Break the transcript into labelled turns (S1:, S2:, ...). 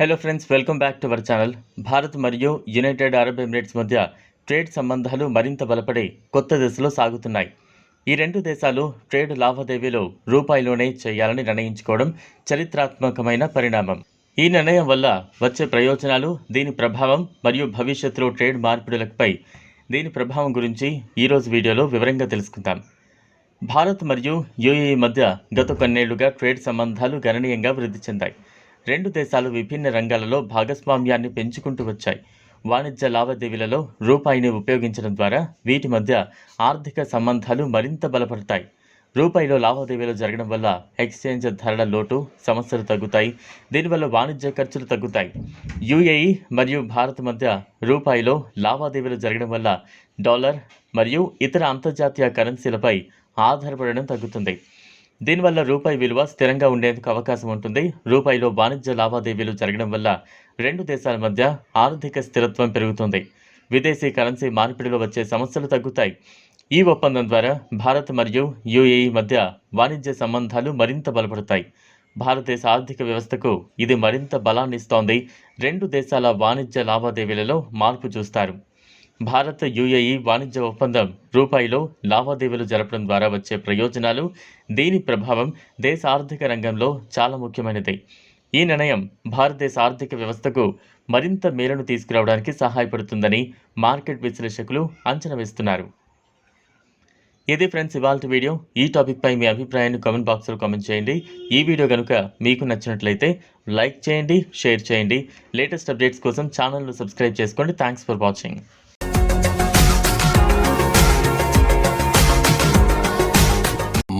S1: Hello friends welcome back to our channel Bharat మరియు United Arab Emirates మధ్య trade సంబంధాలు మరింత బలపడి కొత్త దశలో సాగుతున్నాయి. ఈ రెండు దేశాలు ట్రేడ్ లావాదేవీలు రూపాయిలోనే చేయాలని నిర్ణయించుకోవడం చరిత్రాత్మకమైన పరిణామం. ఈ నిర్ణయం వల్ల వచ్చే ప్రయోజనాలు దీని ప్రభావం మరియు భవిష్యత్తులో ట్రేడ్ మార్పిడులపై దీని ప్రభావం గురించి ఈరోజు వీడియోలో వివరంగా తెలుసుకుందాం. భారత్ మరియు యుఏఈ మధ్య గత కొన్నేళ్ళుగా ట్రేడ్ సంబంధాలు గణనీయంగా వృద్ధి చెందాయి. రెండు దేశాలు విభిన్న రంగాలలో భాగస్వామ్యాన్ని పెంచుకుంటూ వచ్చాయి. వాణిజ్య లావాదేవీలలో రూపాయిని ఉపయోగించడం ద్వారా వీటి మధ్య ఆర్థిక సంబంధాలు మరింత బలపడతాయి. రూపాయిలో లావాదేవీలు జరగడం వల్ల ఎక్స్చేంజ్ ధరల లోటు సమస్యలు తగ్గుతాయి. దీనివల్ల వాణిజ్య ఖర్చులు తగ్గుతాయి. యుఏఈ మరియు భారత్ మధ్య రూపాయిలో లావాదేవీలు జరగడం వల్ల డాలర్ మరియు ఇతర అంతర్జాతీయ కరెన్సీలపై ఆధారపడడం తగ్గుతుంది. దీనివల్ల రూపాయి విలువ స్థిరంగా ఉండేందుకు అవకాశం ఉంటుంది. రూపాయిలో వాణిజ్య లావాదేవీలు జరగడం వల్ల రెండు దేశాల మధ్య ఆర్థిక స్థిరత్వం పెరుగుతుంది. విదేశీ కరెన్సీ మార్పిడిలో వచ్చే సమస్యలు తగ్గుతాయి. ఈ ఒప్పందం ద్వారా భారత్ మరియు యుఏఈ మధ్య వాణిజ్య సంబంధాలు మరింత బలపడతాయి. భారతదేశ ఆర్థిక వ్యవస్థకు ఇది మరింత బలాన్ని ఇస్తోంది రెండు దేశాల వాణిజ్య లావాదేవీలలో మార్పు చూస్తారు. భారత్ యుఏఈ వాణిజ్య ఒప్పందం రూపాయిలో లావాదేవీలు జరపడం ద్వారా వచ్చే ప్రయోజనాలు దీని ప్రభావం దేశ ఆర్థిక రంగంలో చాలా ముఖ్యమైనది. ఈ నిర్ణయం భారతదేశ ఆర్థిక వ్యవస్థకు మరింత మేలును తీసుకురావడానికి సహాయపడుతుందని మార్కెట్ విశ్లేషకులు అంచనా వేస్తున్నారు. ఇది ఫ్రెండ్స్ ఇవాళ వీడియో. ఈ టాపిక్పై మీ అభిప్రాయాన్ని కామెంట్ బాక్స్లో కామెంట్ చేయండి. ఈ వీడియో కనుక మీకు నచ్చినట్లయితే లైక్ చేయండి షేర్ చేయండి. లేటెస్ట్ అప్డేట్స్ కోసం ఛానల్ను సబ్స్క్రైబ్ చేసుకోండి. Thanks for watching.